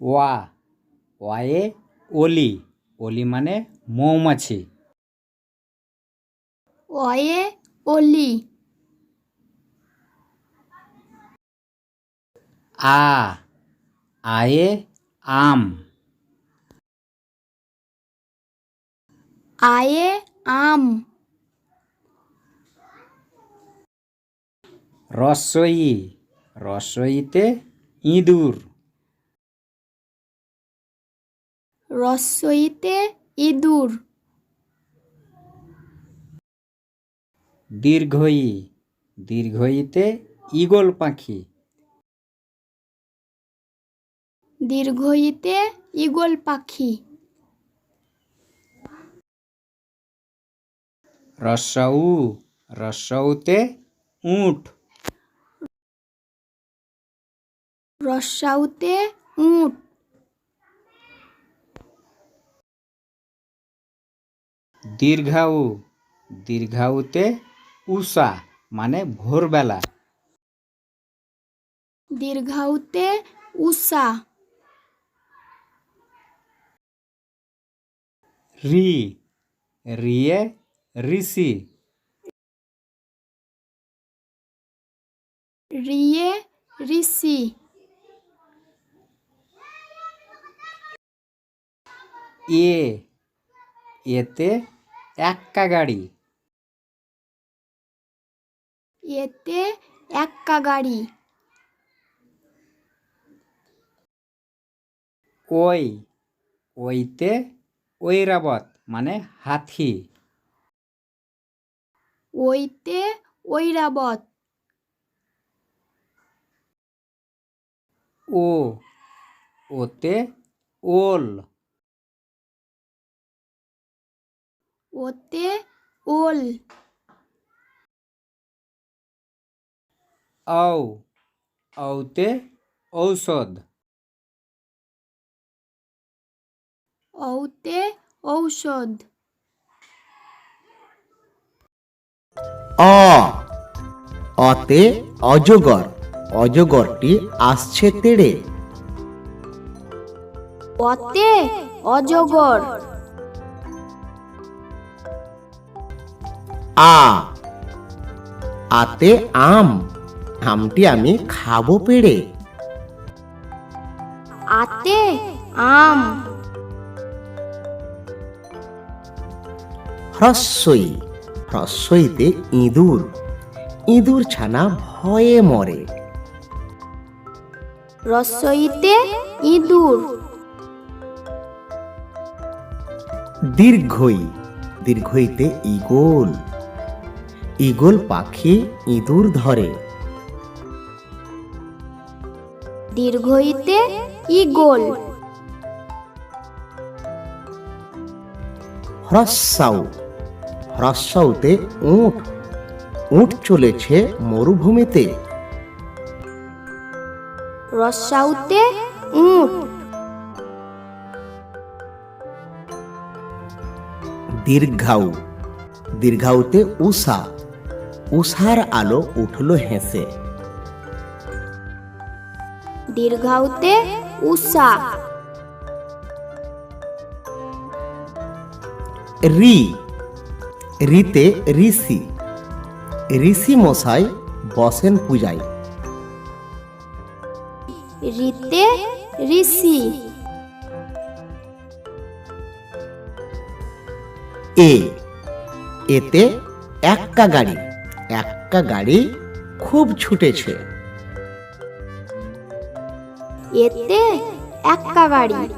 ওয়া ওয়ায়ে অলি অলি মানে মৌমাছি। অয়ে অলি আ আয়ে আম। আয়ে আম। রসই রসইতে ইঁদুর। রসইতে ইঁদুর। দীর্ঘই দীর্ঘইতে ঈগল পাখি। দীর্ঘইতে ঈগল পাখি। রসউ রসউতে উঁট। রসাউতে উট। দীর্ঘাউ দীর্ঘাউতে উষা মানে ভোরবেলা। দীর্ঘাউতে উষা। রি রিয়ে ঋষি। রিয়ে ঋষি। এ এতে এক্কা গাড়ি। এতে এক্কা গাড়ি। ওই ওইতে ঐরাবত মানে হাতি। ওইতে ঐরাবত। ও ওতে ওল। ওতে ওল। ঔ ঔতে ঔষধ। ঔতে ঔষধ। অ অতে অজগর অজগরটি আসছে তেড়ে। অতে অজগর। আ। আতে আম। আমটি আমি খাব পেড়ে। আতে আম। হ্রস্বই। হ্রস্বইতে ইঁদুর। ইঁদুর ছানা ভয়ে মরে। রসইতে ইঁদুর। দীর্ঘই। দীর্ঘইতে ইগল ইগল পাখি ইঁদুর ধরে। দীর্ঘইতে ইগল হ্রস্বাউ। হ্রস্বাউতে উঁট। উঁট চলেছে মরুভূমিতে। রসাউতে উট। দীর্ঘাউ। দীর্ঘাউতে উষা। উষার আলো উঠল হেসে। দীর্ঘাউতে উষা। রি। রিতে ঋষি। ঋষি মশাই বসেন পূজায়। রিতে ঋষি। এ। এতে এক্কা গাড়ি। এক্কা গাড়ি খুব ছুটেছে। এতে এক্কা গাড়ি।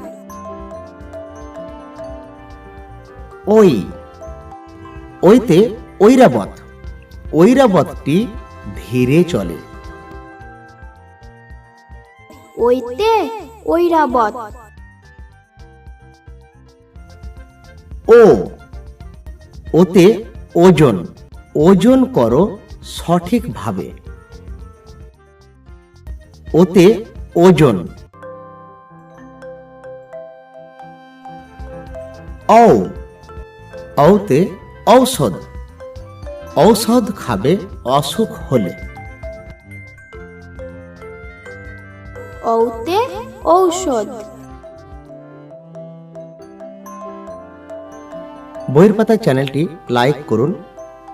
ওই ওইতে ঐরাবত। ঐরাবতটি ধীরে চলে। ওইতে ঐরাবত। ও ওতে ওজন। ওজন করো সঠিকভাবে। ওতে ওজন। ঔ। ঔতে ঔষধ। ঔষধ খাবে অসুখ হলে। ঔতে ঔষধ। বইয়ের পাতা চ্যানেলটি লাইক করুন।